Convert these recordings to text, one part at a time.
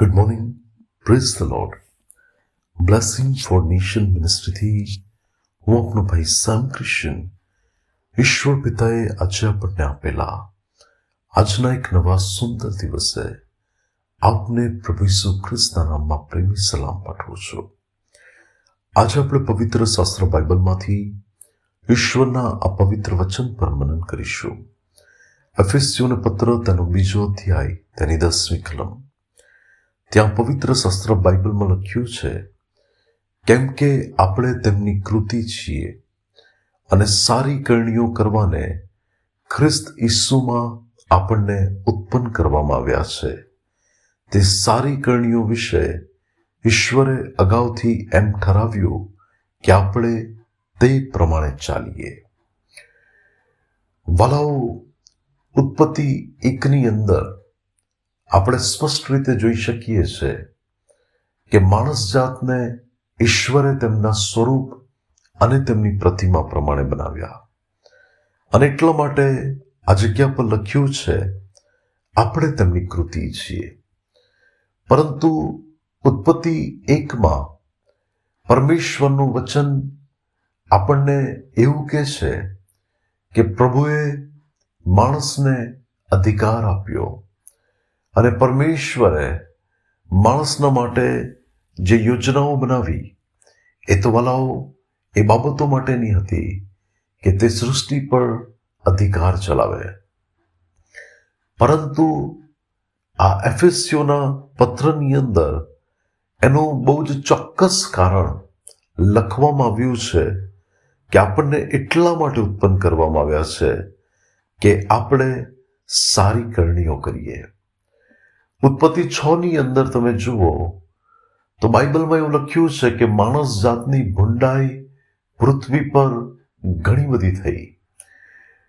Good morning praise the lord blessing for nation મિનિસ્ટ્રીથી હું આપનો ભાઈ સામ ક્રિશ્ચન ઈશ્વર પિતાએ આજે આપણને આપેલા. આજના એક નવા સુંદર દિવસે આપને પ્રભુ ઈસુ ખ્રિસ્તના નામમાં પ્રેમી સલામ પાઠવું છું. આજે આપણે પવિત્ર શાસ્ત્ર બાઇબલમાંથી ઈશ્વરના આ પવિત્ર વચન પર મનન કરીશું. એફએસસીઓને પત્ર તેનો બીજો અધ્યાય તેની દસમી કલમ. ત્યાં પવિત્ર શસ્ત્ર બાઇબલમાં લખ્યું છે, કેમ કે આપણે તેમની કૃતિ છીએ અને સારી કરણીઓ કરવાને ખ્રિસ્ત ઈસુમાં આપણને ઉત્પન્ન કરવામાં આવ્યા છે. તે સારી કરણીઓ વિશે ઈશ્વરે અગાઉથી એમ ઠરાવ્યું કે આપણે તે પ્રમાણે ચાલીએ. વાલાઓ, ઉત્પત્તિ એકની અંદર આપણે સ્પષ્ટ રીતે જોઈ શકીએ છીએ કે માણસ જાતને ઈશ્વરે તેમના સ્વરૂપ અને તેમની પ્રતિમા પ્રમાણે બનાવ્યા. અને એટલા માટે આ જગ્યા પર લખ્યું છે, આપણે તેમની કૃતિ છીએ. પરંતુ ઉત્પત્તિ એકમાં પરમેશ્વરનું વચન આપણને એવું કહે છે કે પ્રભુએ માણસને અધિકાર આપ્યો. અને પરમેશ્વરે માણસના માટે જે યોજનાઓ બનાવી, એ તો વલાઓ, એ બાબતો માટેની હતી કે તે સૃષ્ટિ પર અધિકાર ચલાવે. પરંતુ આ એફએસસીઓના પત્રની અંદર એનું બહુ જ ચોક્કસ કારણ લખવામાં આવ્યું છે કે આપણને એટલા માટે ઉત્પન્ન કરવામાં આવ્યા છે કે આપણે સારી કરણીઓ કરીએ. ઉત્પત્તિ છ ની અંદર તમે જુઓ, તો બાઇબલમાં એવું લખ્યું છે કે માણસ જાતની ભૂંડાઈ પૃથ્વી પર ઘણી બધી થઈ.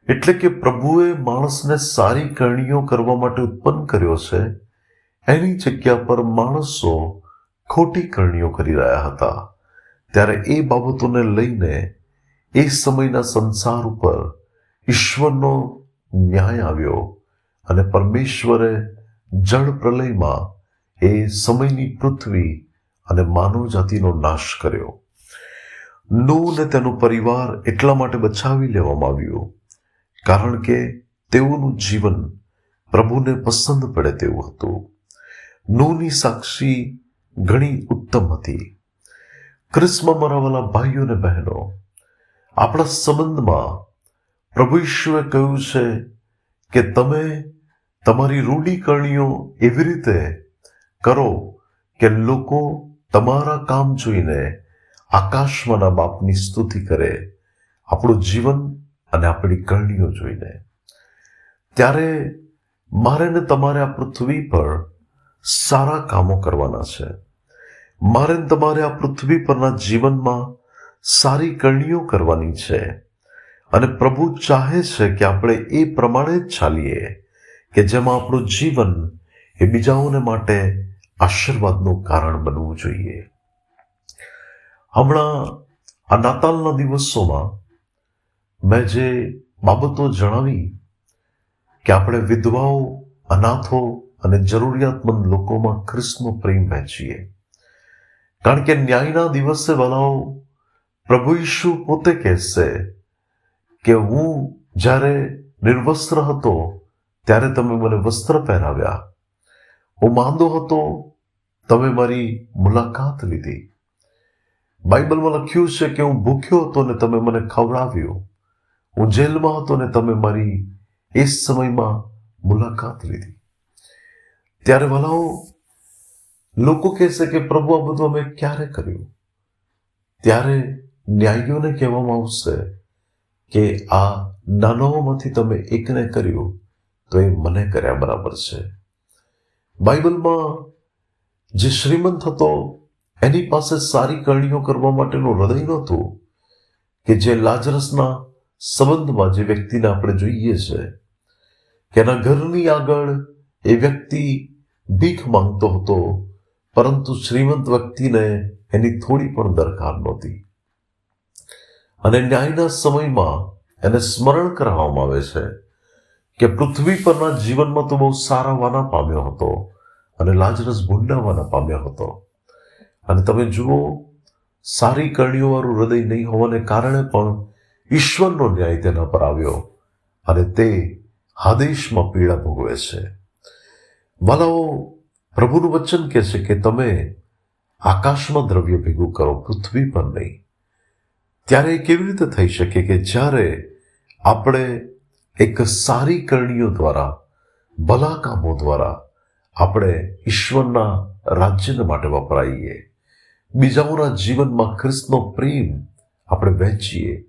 એટલે કે પ્રભુએ માણસને સારી કરણીઓ કરવા માટે ઉત્પન્ન કર્યો છે, એની જગ્યા પર માણસો ખોટી કરણીઓ કરી રહ્યા હતા. ત્યારે એ બાબતોને લઈને એ સમયના સંસાર ઉપર ઈશ્વરનો ન્યાય આવ્યો અને પરમેશ્વરે જળ પ્રલયમાં એ સમયની પૃથ્વી અને માનવ જાતિનો નાશ કર્યો. નો ને તેનો પરિવાર એટલા માટે બચાવી લેવામાં આવ્યું, કારણ કે તેઓનું જીવન પ્રભુને પસંદ પડે તેવું હતું. નોની સાક્ષી ઘણી ઉત્તમ હતી. ક્રિસ્મા મરાવાલા ભાઈઓ અને બહેનો, આપણા સંબંધમાં પ્રભુ ઈશ્વરે કહ્યું છે કે તમે તમારી રૂઢિકરણીઓ એવી રીતે કરો કે લોકો તમારા કામ જોઈને આકાશમાંના બાપની સ્તુતિ કરે, આપણું જીવન અને આપણી કરણીઓ જોઈને. ત્યારે મારે ને તમારે આ પૃથ્વી પર સારા કામો કરવાના છે. મારે ને તમારે આ પૃથ્વી પરના જીવનમાં સારી કરણીઓ કરવાની છે. અને પ્રભુ ચાહે છે કે આપણે એ પ્રમાણે જ ચાલીએ. કે જેમાં આપણું જીવન એ બીજાઓને માટે આશીર્વાદનું કારણ બનવું જોઈએ. હમણાં આ નાતાલના દિવસોમાં મેં જે બાબતો જણાવી કે આપણે વિધવાઓ, અનાથો અને જરૂરિયાતમંદ લોકોમાં ખ્રિસ્તનો પ્રેમ વહેંચીએ. કારણ કે ન્યાયના દિવસે વાલાઓ પ્રભુ ઈશુ પોતે કહેશે કે હું જ્યારે નિર્વસ્ત્ર હતો ત્યારે તમે મને વસ્ત્ર પહેરાવ્યા. હું માંદો હતો, તમે મારી મુલાકાત લીધી. બાઇબલમાં લખ્યું છે કે હું ભૂખ્યો હતો ને તમે મને ખવડાવ્યું. હું જેલમાં હતો ને તમે મારી એ સમયમાં મુલાકાત લીધી. ત્યારે ભલાઓ લોકો કહેશે કે પ્રભુ, આ બધું અમે ક્યારે કર્યું? ત્યારે ન્યાયીઓને કહેવામાં આવશે કે આ નાનાઓમાંથી તમે એકને કર્યું. તો એ મને કર્યા બરાબર છે. બાઇબલમાં જે શ્રીમંત હતો, એની પાસે સારી કરણીઓ કરવા માટેનું હૃદય નહોતું કે જે લાજરસના સંબંધમાં જે વ્યક્તિને આપણે જોઈએ છે કે એના ઘરની આગળ એ વ્યક્તિ ભીખ માંગતો હતો, પરંતુ શ્રીમંત વ્યક્તિને એની થોડી પણ દરકાર નહોતી. અને ન્યાયના સમયમાં એને સ્મરણ કરાવવામાં આવે છે. કે પૃથ્વી પરના જીવનમાં તો બહુ સારા વાના પામ્યો હતો અને લાજરસ ભૂંડાવાના પામ્યો હતો. અને તમે જુઓ, સારી કરણીઓવાળું હૃદય નહીં હોવાને કારણે પણ ઈશ્વરનો ન્યાય તેના પર આવ્યો અને તે આદેશમાં પીડા ભોગવે છે. વાલાઓ, પ્રભુનું વચન કહે છે કે તમે આકાશમાં દ્રવ્ય ભેગું કરો, પૃથ્વી પર નહીં. ત્યારે કેવી રીતે થઈ શકે કે જ્યારે આપણે એક સારી કરણીઓ દ્વારા ભલા કામો દ્વારા આપણે ઈશ્વરના રાજ્યને માટે વપરાઈએ. બીજાઓના જીવનમાં ખ્રિસ્તનો પ્રેમ આપણે વહેંચીએ.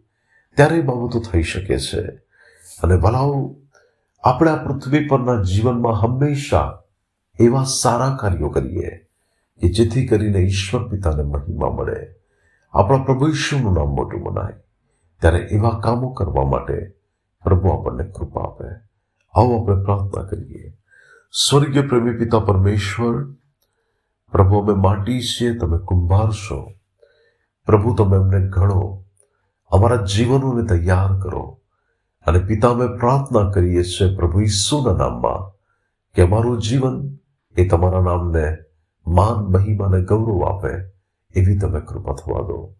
ત્યારે બાબતો થઈ શકે છે. અને ભલાઓ, આપણે આ પૃથ્વી પરના જીવનમાં હંમેશા એવા સારા કાર્યો કરીએ કે જેથી કરીને ઈશ્વર પિતાને મહિમા મળે. આપણા પ્રભુ ઈશ્વરનું નામ મોટું મનાય. ત્યારે એવા કામો કરવા માટે પ્રભુ આપણને કૃપા આપે. આવો આપણે પ્રાર્થના કરીએ. સ્વર્ગીય પ્રેમી પિતા પરમેશ્વર, પ્રભુ અમે માટી છીએ, તમે કુંભાર છો. પ્રભુ તમે અમને ઘણો અમારા જીવનોને તૈયાર કરો. અને પિતા અમે પ્રાર્થના કરીએ છીએ પ્રભુ ઈસુના નામમાં, કે અમારું જીવન એ તમારા નામને માન, મહિમા અને ગૌરવ આપે, એવી તમે કૃપા થવા દો.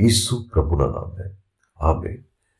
ઈસુ પ્રભુના નામે. આમે